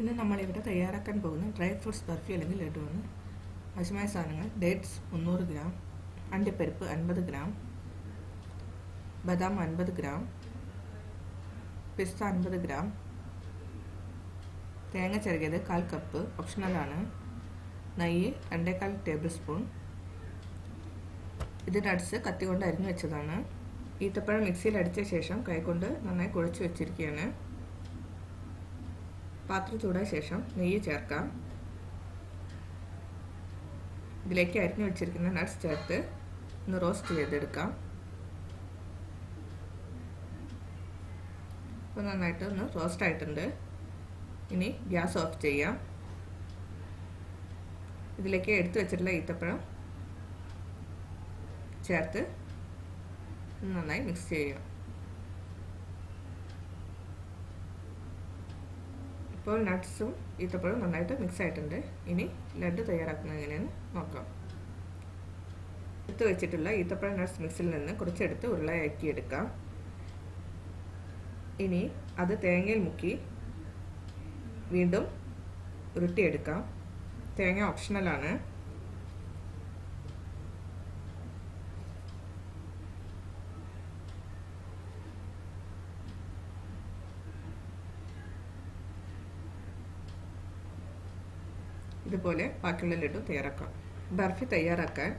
ഇന്ന് നമ്മളിവിടെ തയ്യാറാക്കാൻ പോകുന്ന ഡ്രൈ ഫ്രൂട്ട്സ് ബർഫി അല്ലെങ്കിൽ ലഡുവാണ്. ആവശ്യമായ സാധനങ്ങൾ ഡേറ്റ്സ് മുന്നൂറ് ഗ്രാം അണ്ടിപ്പരിപ്പ് അൻപത് ഗ്രാം ബദാം അൻപത് ഗ്രാം പിസ്ത അൻപത് ഗ്രാം തേങ്ങ ചിരകിയത് കാൽ കപ്പ് ഓപ്ഷണലാണ് നെയ്യ് രണ്ടേകാൽ ടേബിൾ സ്പൂൺ ഇത് നട്ട്സ് കത്തി കൊണ്ട് അരിഞ്ഞു വെച്ചതാണ്. ഈത്തപ്പഴം മിക്സിയിൽ അടിച്ച ശേഷം കൈകൊണ്ട് നന്നായി കുഴച്ച് വെച്ചിരിക്കുകയാണ്. പാത്രം ചൂടായ ശേഷം നെയ്യ് ചേർക്കാം. ഇതിലേക്ക് അരിഞ്ഞു വെച്ചിരിക്കുന്ന നട്ട്സ് ചേർത്ത് ഒന്ന് റോസ്റ്റ് ചെയ്തെടുക്കാം. അപ്പോൾ നന്നായിട്ട് ഒന്ന് റോസ്റ്റ് ആയിട്ടുണ്ട്. ഇനി ഗ്യാസ് ഓഫ് ചെയ്യാം. ഇതിലേക്ക് എടുത്തു വെച്ചിട്ടുള്ള ഈത്തപ്പഴം ചേർത്ത് നന്നായി മിക്സ് ചെയ്യാം. ഇപ്പോൾ നട്ട്സും ഈത്തപ്പഴവും നന്നായിട്ട് മിക്സ് ആയിട്ടുണ്ട്. ഇനി ലഡു തയ്യാറാക്കുന്നത് എങ്ങനെയെന്ന് നോക്കാം. എടുത്ത് വെച്ചിട്ടുള്ള ഈത്തപ്പഴം നട്ട്സ് മിക്സിൽ നിന്ന് കുറച്ചെടുത്ത് ഉരുളയാക്കി എടുക്കാം. ഇനി അത് തേങ്ങയിൽ മുക്കി വീണ്ടും ഉരുട്ടിയെടുക്കാം. തേങ്ങ ഓപ്ഷണലാണ് ഇതുപോലെ ബാക്കിയുള്ള ലഡു തയ്യാറാക്കാം. ബർഫി തയ്യാറാക്കാൻ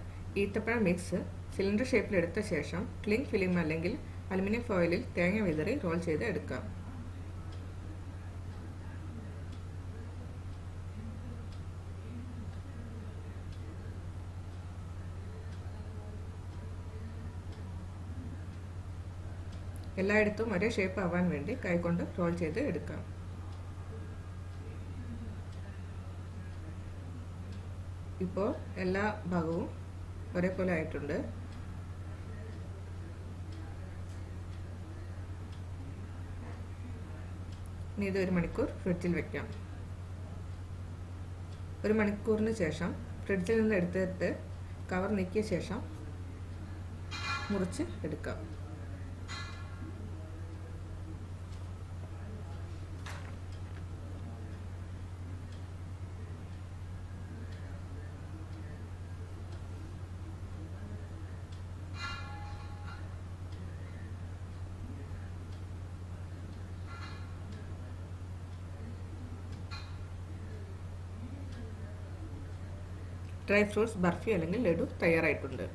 ഈത്തപ്പഴം മിക്സ് സിലിണ്ടർ ഷേപ്പിൽ എടുത്ത ശേഷം ക്ലിങ് ഫിലിം അല്ലെങ്കിൽ അലുമിനിയം ഫോയിലിൽ തേങ്ങ വിതറി റോൾ ചെയ്ത് എടുക്കാം. എല്ലായിടത്തും ഒരേ ഷേപ്പ് ആവാൻ വേണ്ടി കൈകൊണ്ട് റോൾ ചെയ്ത് എടുക്കാം. ഇപ്പോൾ എല്ലാ ഭാഗവും ഒരേപോലെ ആയിട്ടുണ്ട്. ഇനി ഇത് ഒരു മണിക്കൂർ ഫ്രിഡ്ജിൽ വെക്കാം. ഒരു മണിക്കൂറിന് ശേഷം ഫ്രിഡ്ജിൽ നിന്ന് എടുത്തിട്ട് കവർ നീക്കിയ ശേഷം മുറിച്ച് എടുക്കാം. ഡ്രൈ ഫ്രൂട്ട്സ് ബർഫി അല്ലെങ്കിൽ ലഡു തയ്യാറായിട്ടുണ്ട്.